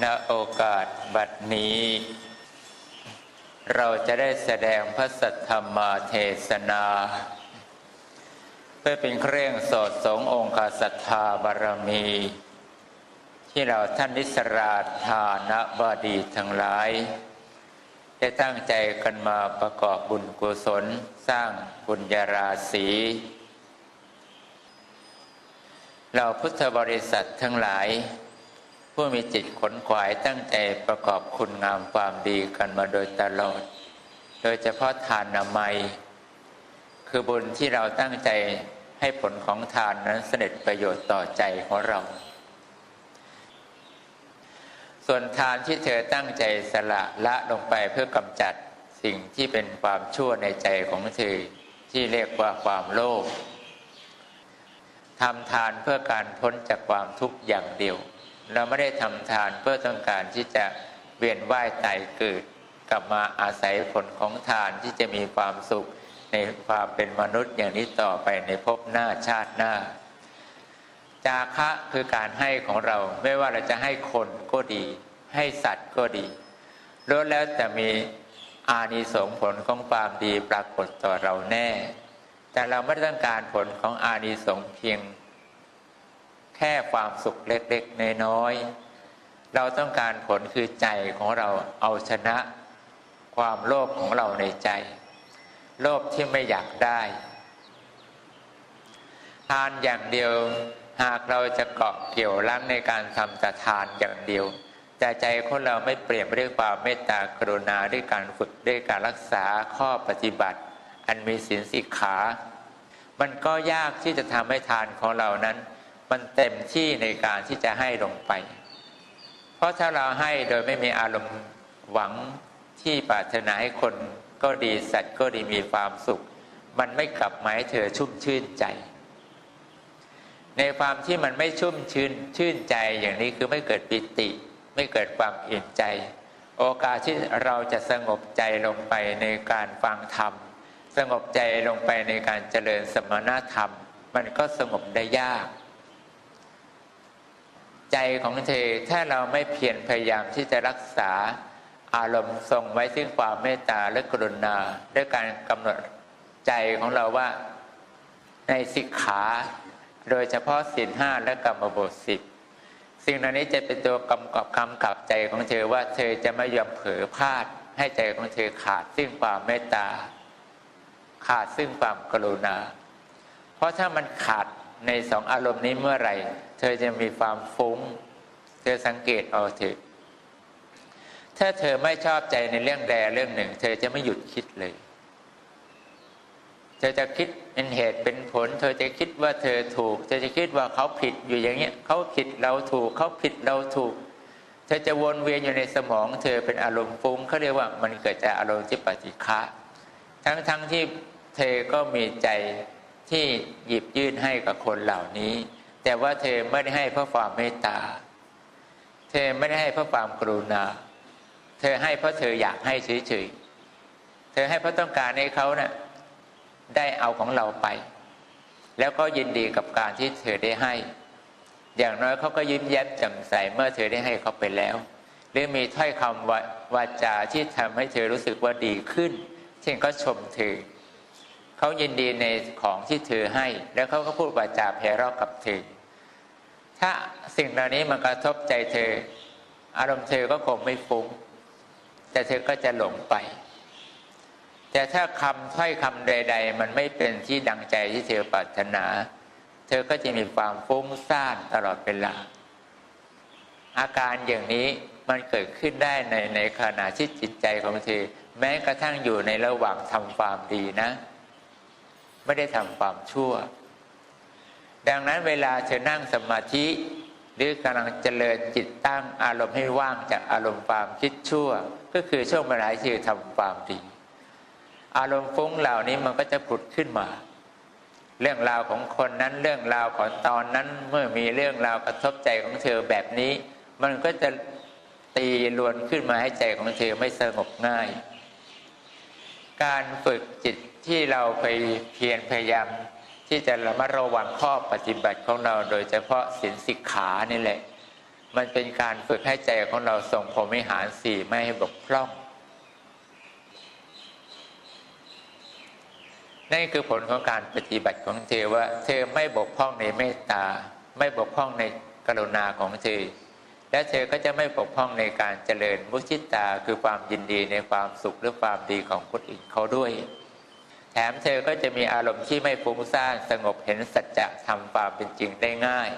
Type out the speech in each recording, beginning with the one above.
ณโอกาสบัดนี้ เราจะได้แสดงพระสัทธรรมเทศนา เพื่อเป็นเครื่องสอดสงองค์ศรัทธาบารมี ที่เราท่านนิสราธานบดีทั้งหลาย ได้ตั้งใจกันมาประกอบบุญกุศลสร้างบุญญาราศีเราพุทธบริษัททั้งหลาย ผู้มีจิตขนขวายตั้งใจประกอบคุณงามความดีกันมาโดยตลอด โดยเฉพาะทานนามัย คือบุญที่เราตั้งใจให้ผลของทานนั้นเสด็จประโยชน์ต่อใจของเรา ส่วนทานที่เธอตั้งใจสละละลงไปเพื่อกำจัดสิ่งที่เป็นความชั่วในใจของเธอที่เรียกว่าความโลภทำทานเพื่อการพ้นจากความทุกข์อย่างเดียว เราไม่ได้ทำทานเพื่อต้องการที่จะเวียนว่ายตายเกิด กลับมาอาศัยผลของทานที่จะมีความสุขในความเป็นมนุษย์อย่างนี้ต่อไปในภพหน้าชาติหน้า จาคะคือการให้ของเราไม่ว่าเราจะให้คนก็ดี ให้สัตว์ก็ดีล้วนแล้วแต่มีอานิสงส์ผลของความดีปรากฏต่อเราแน่ แต่เราไม่ต้องการผลของอานิสงส์เพียง แค่ความสุขเล็กๆน้อยๆเราต้องการผลคือใจของเราเอาชนะ ความโลภของเราในใจ โลภที่ไม่อยากได้ทานอย่างเดียวหากเราจะเกาะเกี่ยวรั้งในการทำแต่ทานอย่างเดียวแต่ใจของเราไม่เปลี่ยนด้วยความเมตตากรุณาด้วยการฝึกด้วยการรักษาข้อปฏิบัติ อันมีศีลสิกขา มันก็ยากที่จะทำให้ทานของเรานั้น มันเต็มที่ในการที่จะให้ลงไป เพราะถ้าเราให้โดยไม่มีอารมณ์หวังที่ปรารถนาให้คนก็ดีสัตว์ก็ดีมีความสุข มันไม่กลับมาให้เธอชุ่มชื่นใจ ในความที่มันไม่ชุ่มชื่นชื่นใจอย่างนี้คือไม่เกิดปิติ ไม่เกิดความอิ่มใจ โอกาสที่เราจะสงบใจลงไปในการฟังธรรม สงบใจลงไปในการเจริญสมณธรรม มันก็สงบได้ยาก ใจของเธอถ้าเราไม่เพียรพยายามที่จะรักษาอารมณ์ทรงไว้ซึ่งความเมตตาและกรุณา ด้วยการกำหนดใจของเราว่าในสิกขา โดยเฉพาะศีลห้าและกรรมบทสิบสิ่งเหล่านี้จะเป็นตัวกำกับกำกับใจของเธอว่าเธอจะไม่ยอมเผลอพลาดให้ใจของเธอขาดซึ่งความเมตตา ขาดซึ่งความกรุณา เพราะถ้ามันขาด ในสองอารมณ์นี้เมื่อไหร่ เธอจะมีความฟุ้ง เธอสังเกตเอาเถอะถ้าเธอไม่ชอบใจในเรื่องใดเรื่องหนึ่ง เธอจะไม่หยุดคิดเลย เธอจะคิดเป็นเหตุเป็นผล เธอจะคิดว่าเธอถูก เธอจะคิดว่าเขาผิดอยู่อย่างเงี้ยเขาผิดเราถูก เขาผิดเราถูก เธอจะวนเวียนอยู่ในสมอง เธอเป็นอารมณ์ฟุ้งเขาเรียกว่ามันเกิดจากอารมณ์ที่ปฏิฆะทั้งทั้งที่เธอก็มีใจ ที่หยิบยื่นให้กับคนเหล่านี้ แต่ว่าเธอไม่ได้ให้เพราะความเมตตา เธอไม่ได้ให้เพราะความกรุณา เธอให้เพราะเธออยากให้เฉยๆเธอให้เพราะต้องการให้เขานะ่ะได้เอาของเราไป แล้วก็ยินดีกับการที่เธอได้ให้ อย่างน้อยเขาก็ยิ้มแย้มแจ่มใสเมื่อเธอได้ให้เขาไปแล้ว หรือมีถ้อยคำวาจาที่ทำให้เธอรู้สึกว่าดีขึ้น เช่นก็ชมเธอ เขายินดีในของที่เธอให้ แล้วเขาก็พูดวาจาเพเราะกับเธอ ถ้าสิ่งเหล่านี้มันกระทบใจเธอ อารมณ์เธอก็คงไม่ฟุ้ง แต่เธอก็จะหลงไป แต่ถ้าคำถ้อยคำใด ๆ มันไม่เป็นที่ดังใจที่เธอปรารถนา เธอก็จะมีความฟุ้งซ่านตลอดเวลา อาการอย่างนี้มันเกิดขึ้นได้ในในขณะที่จิตใจของเธอแม้กระทั่งอยู่ในระหว่างทำความดีนะ ไม่ได้ทำความชั่ว ดังนั้นเวลาเธอนั่งสมาธิ หรือกำลังเจริญจิตตั้งอารมณ์ให้ว่างจากอารมณ์ความคิดชั่ว ก็คือช่วงเวลาที่เธอทำความดี อารมณ์ฟุ้งเหล่านี้มันก็จะผุดขึ้นมาเรื่องราวของคนนั้นเรื่องราวของตอนนั้นเมื่อมีเรื่องราวกระทบใจของเธอแบบนี้ มันก็จะตีลวนขึ้นมาให้ใจของเธอไม่สงบง่าย การฝึกจิต ที่เราไปเพียรพยายามที่จะระมัดระวังข้อปฏิบัติของเรา โดยเฉพาะศีลสิกขานี่แหละ มันเป็นการฝึกให้ใจของเราส่งพรมิหารสี่ไม่ให้บกพร่อง นั่นคือผลของการปฏิบัติของเธอว่า เธอไม่บกพร่องในเมตตา ไม่บกพร่องในกรุณาของเธอ และเธอก็จะไม่บกพร่องในการเจริญมุชิตาคือความยินดีในความสุขหรือความดีของคนอื่นเขาด้วย แถมเธอก็จะมีอารมณ์ที่ไม่ฟุ้งซ่านสงบเห็นสัจจะทำความเป็นจริงได้ง่าย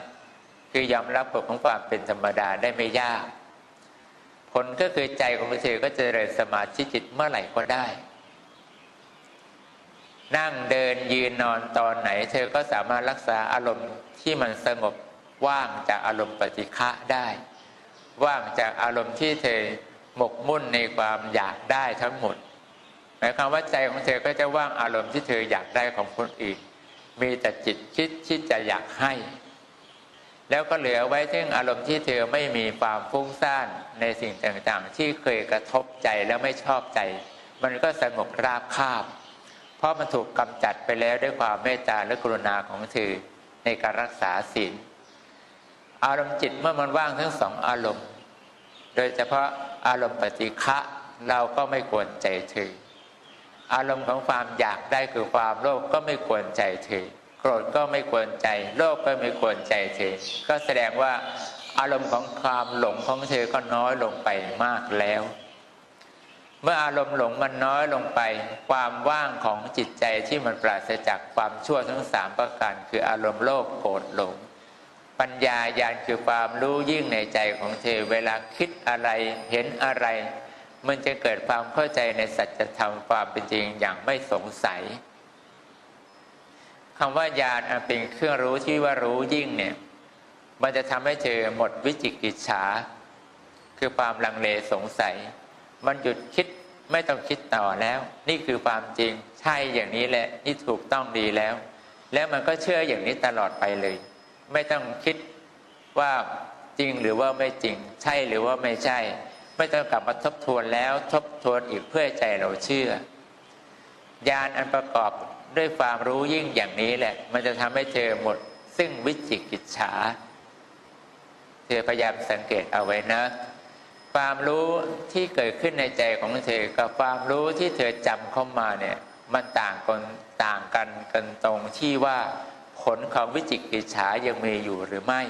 คือยอมรับกฎของความเป็นธรรมดาได้ไม่ยาก ผลก็คือใจของเธอก็จะเจริญสมาธิจิตเมื่อไหร่ก็ได้ นั่งเดินยืนนอนตอนไหน เธอก็สามารถรักษาอารมณ์ที่มันสงบว่างจากอารมณ์ปฏิฆะได้ ว่างจากอารมณ์ที่เธอหมกมุ่นในความอยากได้ทั้งหมดายความว่าใจของเธอก็จะว่างอารมณ์ที่เธออยากได้ของคนอื่น มีแต่จิตคิดที่จะอยากให้ แล้วก็เหลือไว้ถึงอารมณ์ที่เธอไม่มีความฟุ้งซ่านในสิ่งต่างๆ ที่เคยกระทบใจแล้วไม่ชอบใจ มันก็สงบราบคาบ เพราะมันถูกกำจัดไปแล้วด้วยความเมตตาและกรุณาของเธอในการรักษาศีลอารมณ์จิตเมื่อมันว่างทั้งสองอารมณ์ โดยเฉพาะอารมณ์ปฏิฆะเราก็ไม่ควรใจถือ อารมณ์ของความอยากได้คือความโลภก็ไม่ควรใจถือโกรธก็ไม่ควรใจ โลภก็ไม่ควรใจถือก็แสดงว่าอารมณ์ของความหลงของเธอก็น้อยลงไปมากแล้ว เมื่ออารมณ์หลงมันน้อยลงไป ความว่างของจิตใจที่มันปราศจากความชั่วทั้งสามประการคืออารมณ์โลภโกรธหลง ปัญญาญาณคือความรู้ยิ่งในใจของเธอเวลาคิดอะไรเห็นอะไร มันจะเกิดความเข้าใจในสัจธรรมความเป็นจริงอย่างไม่สงสัยคำว่าญาณเป็นเครื่องรู้ที่ว่ารู้ยิ่งเนี่ย มันจะทำให้เธอหมดวิจิกิจฉา คือความลังเลสงสัย มันหยุดคิดไม่ต้องคิดต่อแล้ว นี่คือความจริงใช่อย่างนี้แหละนี่ถูกต้องดีแล้ว แล้วมันก็เชื่ออย่างนี้ตลอดไปเลย ไม่ต้องคิดว่าจริงหรือว่าไม่จริง ใช่หรือว่าไม่ใช่ ไม่ต้องกลับมาทบทวนแล้วทบทวนอีกเพื่อใจเราเชื่อญาณอันประกอบด้วยความรู้ยิ่งอย่างนี้แหละ มันจะทำให้เธอหมด ซึ่งวิจิกิจฉา เธอพยายามสังเกตเอาไว้นะ ความรู้ที่เกิดขึ้นในใจของเธอ กับความรู้ที่เธอจำเข้ามาเนี่ย มันต่างกันต่างกันกันตรงที่ว่าผลของวิจิกิจฉายังมีอยู่หรือไม่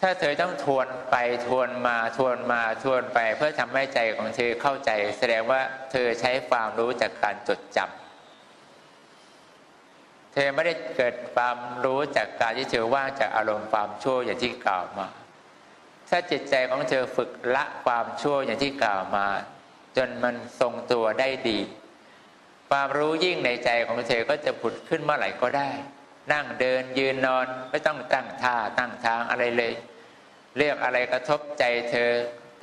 ถ้าเธอต้องทวนไปทวนมาทวนมาทวนไป เพื่อทำให้ใจของเธอเข้าใจ แสดงว่าเธอใช้ความรู้จากการจดจำเธอไม่ได้เกิดความรู้จากการที่เธอว่างจากอารมณ์ความชั่วอย่างที่กล่าวมา ถ้าจิตใจของเธอฝึกละความชั่วอย่างที่กล่าวมา จนมันทรงตัวได้ดี ความรู้ยิ่งในใจของเธอก็จะผุดขึ้นเมื่อไหร่ก็ได้ นั่งเดินยืนนอนไม่ต้องตั้งท่าตั้งทางอะไรเลย เรียกอะไรกระทบใจเธอ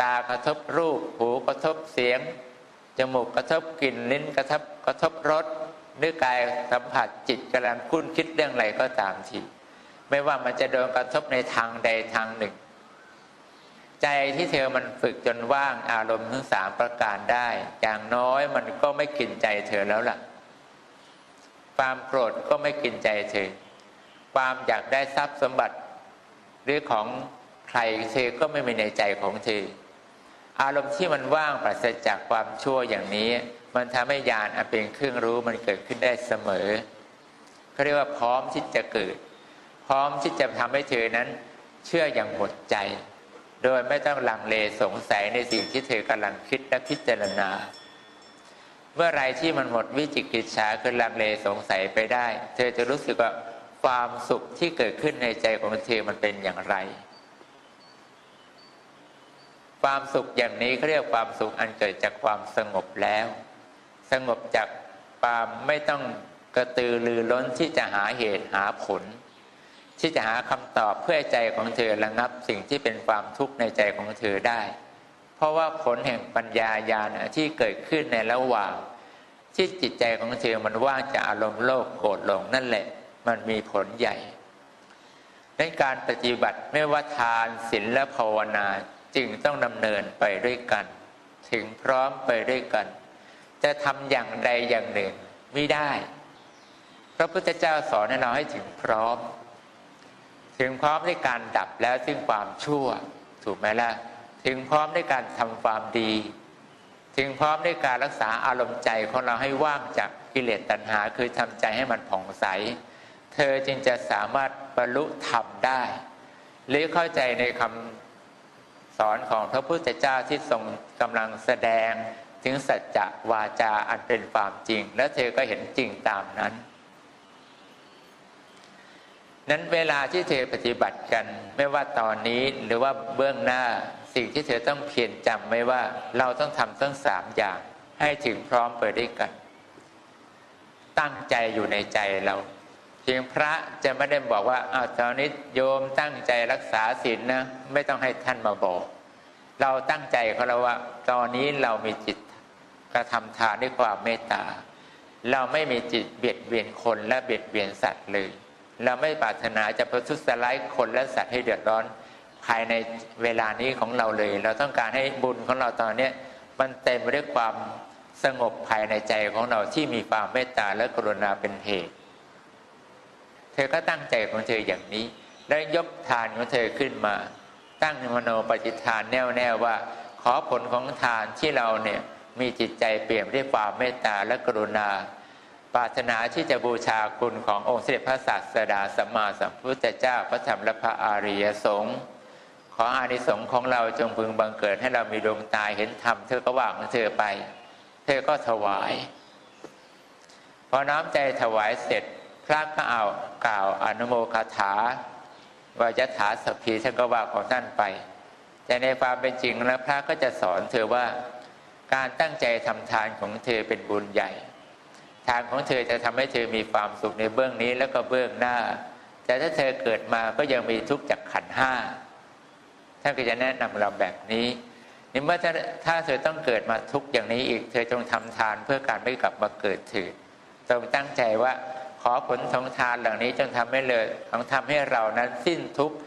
ตากระทบรูป หูกระทบเสียง จมูกกระทบกลิ่นลิ้นกระทบกระทบรสหรือกายสัมผัสจิตกำลังคุ้นคิดเรื่องอะไรก็ตามทีไม่ว่ามันจะโดนกระทบในทางใดทางหนึ่ง ใจที่เธอมันฝึกจนว่างอารมณ์ทั้งสามประการได้ อย่างน้อยมันก็ไม่กินใจเธอแล้วล่ะ ความโกรธก็ไม่กินใจเธอความอยากได้ทรัพย์สมบัติ หรือของใครเธอก็ไม่มีในใจของเธออารมณ์ที่มันว่างปราศจากความชั่วอย่างนี้ มันทำให้ญาณอันเป็นเครื่องรู้มันเกิดขึ้นได้เสมอเขาเรียกว่าพร้อมที่จะเกิด พร้อมที่จะทำให้เธอนั้น เชื่ออย่างหมดใจ โดยไม่ต้องลังเลสงสัยในสิ่งที่เธอกำลังคิดและพิจารณา เมื่อไรที่มันหมดวิจิกิจฉาคือลังเลสงสัยไปได้ เธอจะรู้สึกว่าความสุขที่เกิดขึ้นในใจของเธอมันเป็นอย่างไร ความสุขอย่างนี้เขาเรียกความสุขอันเกิดจากความสงบแล้ว สงบจากความไม่ต้องกระตือรือร้นที่จะหาเหตุหาผล ที่จะหาคำตอบเพื่อให้ใจของเธอระงับสิ่งที่เป็นความทุกข์ในใจของเธอได้ เพราะว่าผลแห่งปัญญาญาณที่เกิดขึ้นในระหว่าง ที่จิตใจของเธอมันว่างจากอารมณ์โลภโกรธหลงนั่นแหละ มันมีผลใหญ่ ในการปฏิบัติไม่ว่าทานศีลและภาวนาจึงต้องดำเนินไปด้วยกัน ถึงพร้อมไปด้วยกัน จะทำอย่างใดอย่างหนึ่งไม่ได้ พระพุทธเจ้าสอนให้เราให้ถึงพร้อม ถึงพร้อมในการดับแล้วซึ่งความชั่ว ถูกไหมล่ะ ถึงพร้อมในการทำความดี ถึงพร้อมในการรักษาอารมณ์ใจของเราให้ว่างจากกิเลสตัณหา คือทำใจให้มันผ่องใส เธอจึงจะสามารถบรรลุธรรมได้ หรือเข้าใจในคำสอนของพระพุทธเจ้าที่ทรงกำลังแสดงถึงสัจจะวาจาอันเป็นความจริง แล้วเธอก็เห็นจริงตามนั้น นั้นเวลาที่เธอปฏิบัติกัน ไม่ว่าตอนนี้หรือว่าเบื้องหน้า สิ่งที่เธอต้องเพียรจำไว้ว่าเราต้องทำทั้งสามอย่างให้ถึงพร้อมไปด้วยกัน ตั้งใจอยู่ในใจเรา เพียงพระจะไม่ได้บอกว่าอ้าวตอนนี้โยมตั้งใจรักษาศีลนะไม่ต้องให้ท่านมาบอก เราตั้งใจเของเราว่า ตอนนี้เรามีจิตกระทำทานด้วยความเมตตา เราไม่มีจิตเบียดเบียนคนและเบียดเบียนสัตว์เลย เราไม่ปรารถนาจะประทุษร้ายคนและสัตว์ให้เดือดร้อน ภายในเวลานี้ของเราเลย เราต้องการให้บุญของเราตอนนี้มันเต็มไปด้วยความสงบภายในใจของเราที่มีความเมตตาและกรุณาเป็นเหตุ เธอก็ตั้งใจของเธออย่างนี้ แล้วยกทานของเธอขึ้นมา ตั้งมโนปฏิฐานแน่วแน่ว่า ขอผลของทานที่เราเนี่ยมีจิตใจเปี่ยนด้วยความเมตตาและกรุณา ปรารถนาที่จะบูชาคุณขององค์เสด็จพระศาสดาสัมมาสัมพุทธเจ้าพระธรรมและพระอาริยสงฆ์ ขออานิสงส์ของเราจงพึงบังเกิดให้เรามีดวงตาเห็นธรรมเธอก็ว่างของเธอไป เธอก็ถวาย พอน้อมใจถวายเสร็จพระก็เอากล่าวอนุโมคาถาวายถาสพพีท่านก็ว่าของท่านไป แต่ในความเป็นจริงแล้วพระก็จะสอนเธอว่าการตั้งใจทำทานของเธอเป็นบุญใหญ่ ทานของเธอจะทำให้เธอมีความสุขในเบื้องนี้แล้วก็เบื้องหน้า แต่ถ้าเธอเกิดมาก็ยังมีทุกข์จากขันห้า ท่านก็จะแนะนำเราแบบนี้นี่เมื่อถ้าถ้าเธอต้องเกิดมาทุกอย่างนี้อีก เธอจงทำทานเพื่อการไม่กลับมาเกิดถือจงตั้งใจว่าขอผลของทานเหล่านี้จงทำให้เลยของทำให้เรานั้นสิ้นทุกข์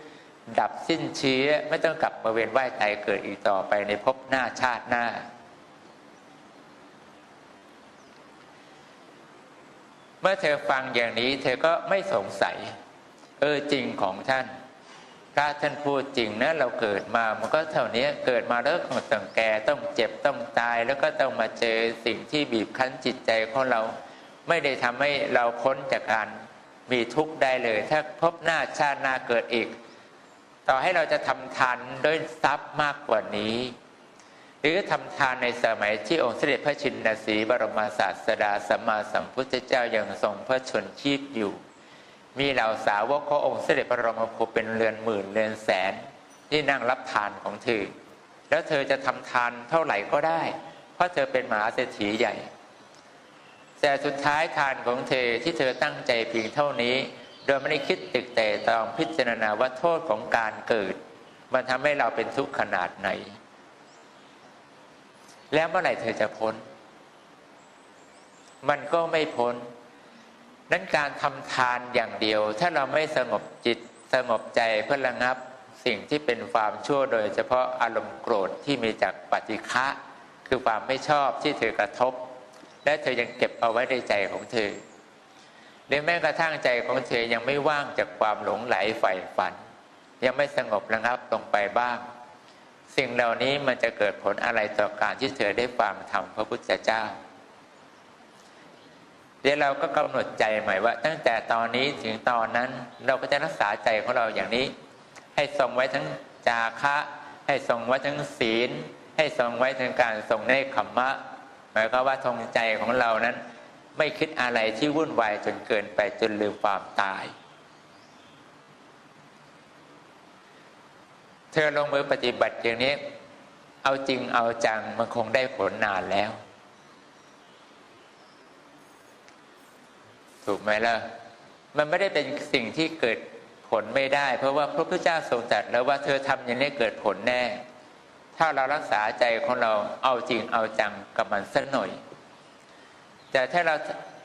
ดับสิ้นเชื้อไม่ต้องกลับมาเวียนว่ายตายเกิดอีกต่อไปในภพหน้าชาติหน้า เมื่อเธอฟังอย่างนี้ เธอก็ไม่สงสัย เออจริงของท่าน พระท่านพูดจริงนะเราเกิดมามันก็เท่านี้เกิดมาแล้วต้องแก่ต้องเจ็บต้องตาย แล้วก็ต้องมาเจอสิ่งที่บีบคั้นจิตใจของเรา ไม่ได้ทำให้เราพ้นจากการมีทุกข์ได้เลย ถ้าพบหน้าชาติหน้าเกิดอีก ต่อให้เราจะทำทานด้วยทรัพย์มากกว่านี้ หรือทำทานในสมัยที่องค์เสด็จพระชินสีบรมศาสดาสัมมาสัมพุทธเจ้ายังทรงพระชนชีพอยู่ มีเหล่าสาวกขององค์เสด็จพระรมครูเป็นเรือนหมื่นเรือนแสน ที่นั่งรับทานของเธอ แล้วเธอจะทำทานเท่าไหร่ก็ได้ เพราะเธอเป็นมหาเศรษฐีใหญ่ แต่สุดท้ายทานของเธอที่เธอตั้งใจเพียงเท่านี้ โดยไม่ได้คิดตึกแต่ตองพิจารณาว่าโทษของการเกิด มันทำให้เราเป็นทุกข์ขนาดไหน แล้วเมื่อไหร่เธอจะพ้น มันก็ไม่พ้น นั้นการทำทานอย่างเดียว ถ้าเราไม่สงบจิตสงบใจเพื่อระงับสิ่งที่เป็นความชั่วโดย เฉพาะอารมณ์โกรธที่มีจากปฏิฆะคือความไม่ชอบที่เธอกระทบ และเธอยังเก็บเอาไว้ในใจของเธอหรือแม้กระทั่งใจของเธอยังไม่ว่างจากความหลงไหลใฝ่ฝัน ยังไม่สงบระงับลงไปบ้าง สิ่งเหล่านี้มันจะเกิดผลอะไรต่อการที่เธอได้ฟังธรรมพระพุทธเจ้า เดี๋ยวเราก็กำหนดใจใหม่ว่า ตั้งแต่ตอนนี้ถึงตอนนั้นเราก็จะรักษาใจของเราอย่างนี้ ให้ทรงไว้ทั้งจาคะ ให้ทรงไว้ทั้งศีล ให้ทรงไว้ถึงการทรงในขมมะ หมายความว่าทรงใจของเรานั้น ไม่คิดอะไรที่วุ่นวายจนเกินไปจนลืมความตาย เธอลงมือปฏิบัติอย่างนี้ เอาจริงเอาจังมันคงได้ผลนานแล้ว ถูกไหมล่ะ มันไม่ได้เป็นสิ่งที่เกิดผลไม่ได้ เพราะว่าพระพุทธเจ้าทรงตรัสแล้วว่าเธอทำอย่างนี้เกิดผลแน่ ถ้าเรารักษาใจของเราเอาจริงเอาจังกับมันสักหน่อย แต่ถ้าเรา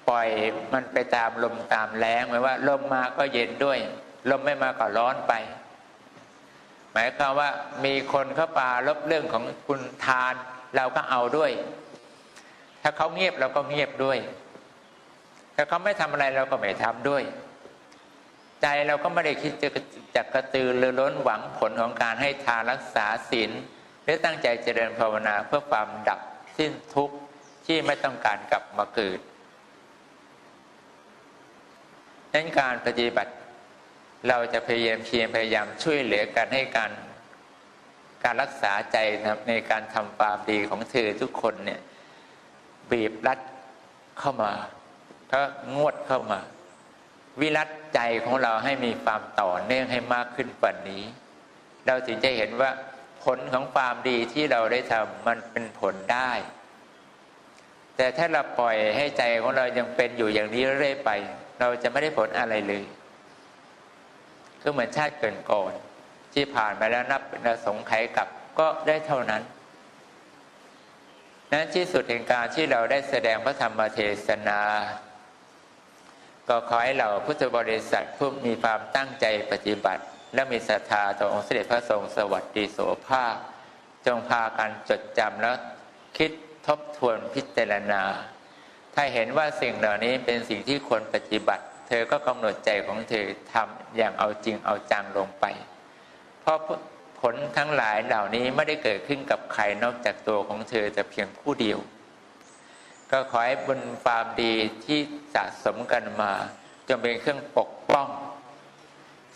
ปล่อยมันไปตามลมตามแรงหมายว่าลมมาก็เย็นด้วย ลมไม่มาก็ร้อนไป หมายความว่ามีคนเข้าปาลบเรื่องของคุณทาน เราก็เอาด้วย ถ้าเขาเงียบเราก็เงียบด้วย ถ้าเขาไม่ทำอะไรเราก็ไม่ทำด้วย ใจเราก็ไม่ได้คิดจะจะกระตือรือร้นหวังผลของการให้ทานรักษาศีลหรือตั้งใจเจริญภาวนาเพื่อความดับสิ้นทุกข์ที่ไม่ต้องการกลับมาเกิดนั้นการปฏิบัติเราจะพยายามเพียรพยายามช่วยเหลือกันให้การการรักษาใจนะครับในการทำความดีของเธอทุกคนเนี่ยบีบรัดเข้ามา ก็งวดเข้ามา วิรัตใจของเราให้มีความต่อเนื่องให้มากขึ้นกว่านี้ เราถึงจะเห็นว่าผลของความดีที่เราได้ทำมันเป็นผลได้ แต่ถ้าเราปล่อยให้ใจของเรายังเป็นอยู่อย่างนี้เรื่อยไป เราจะไม่ได้ผลอะไรเลยก็เหมือนชาติเกินก่อน ที่ผ่านมาแล้วนับป็นสงไขกับก็ได้เท่านั้นนั้นที่สุดแห่งการที่เราได้แสดงพระธรรมเทศนา ก็ขอให้เราพุทธบริษัทผู้มีความตั้งใจปฏิบัติ และมีศรัทธาต่อองค์เสด็จพระทรงสวัสดีโสภาค จงพากันจดจำแล้วคิดทบทวนพิจารณา ถ้าเห็นว่าสิ่งเหล่านี้เป็นสิ่งที่ควรปฏิบัติ เธอก็กำหนดใจของเธอทำอย่างเอาจริงเอาจังลงไป เพราะผลทั้งหลายเหล่านี้ไม่ได้เกิดขึ้นกับใครนอกจากตัวของเธอแต่เพียงผู้เดียว ก็ขอให้บุญความดีที่สะสมกันมา จงเป็นเครื่องปกป้อง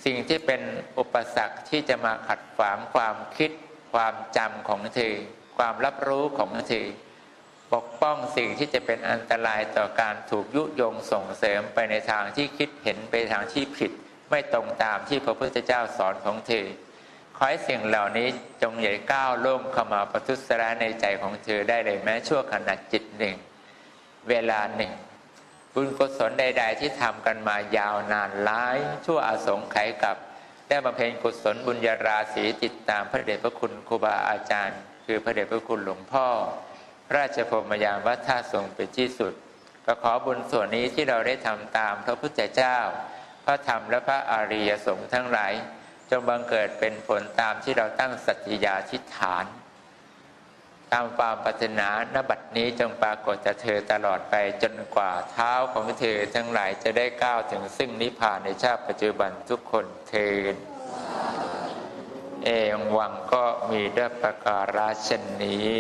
สิ่งที่เป็นอุปสรรคที่จะมาขัดขวางความคิด ความจำของเธอ ความรับรู้ของเธอปกป้องสิ่งที่จะเป็นอันตรายต่อการถูกยุยงส่งเสริมไปในทางที่คิดเห็นไปทางที่ผิด ไม่ตรงตามที่พระพุทธเจ้าสอนของเธอขอให้สิ่งเหล่านี้จงใหญ่ก้าวล่วงเข้ามาประทุษร้ายในใจของเธอได้เลยแม้ชั่วขณะจิตหนึ่ง เวลาหนึ่ง บุญกุศลใด ๆ ที่ทำกันมายาวนานหลายชั่วอาสงไขยกับ ได้บำเพ็ญกุศลบุญญาราศีติดตามพระเดชพระคุณครูบาอาจารย์ คือพระเดชพระคุณหลวงพ่อพระราชพรมยานวัดท่าทรงเป็นที่สุดก็ขอบุญส่วนนี้ที่เราได้ทำตามพระพุทธเจ้า พระธรรมและพระอริยสงฆ์ทั้งหลายจงบังเกิดเป็นผลตามที่เราตั้งสัตยาธิฐาน ตามความปรารถนานบัดนี้จงปรากฏจะเธอตลอดไปจนกว่าเท้าของเธอทั้งหลายจะได้ก้าวถึงซึ่งนิพพานในชาติปัจจุบันทุกคนเทินเอวังก็มีด้วยประการราชนนี้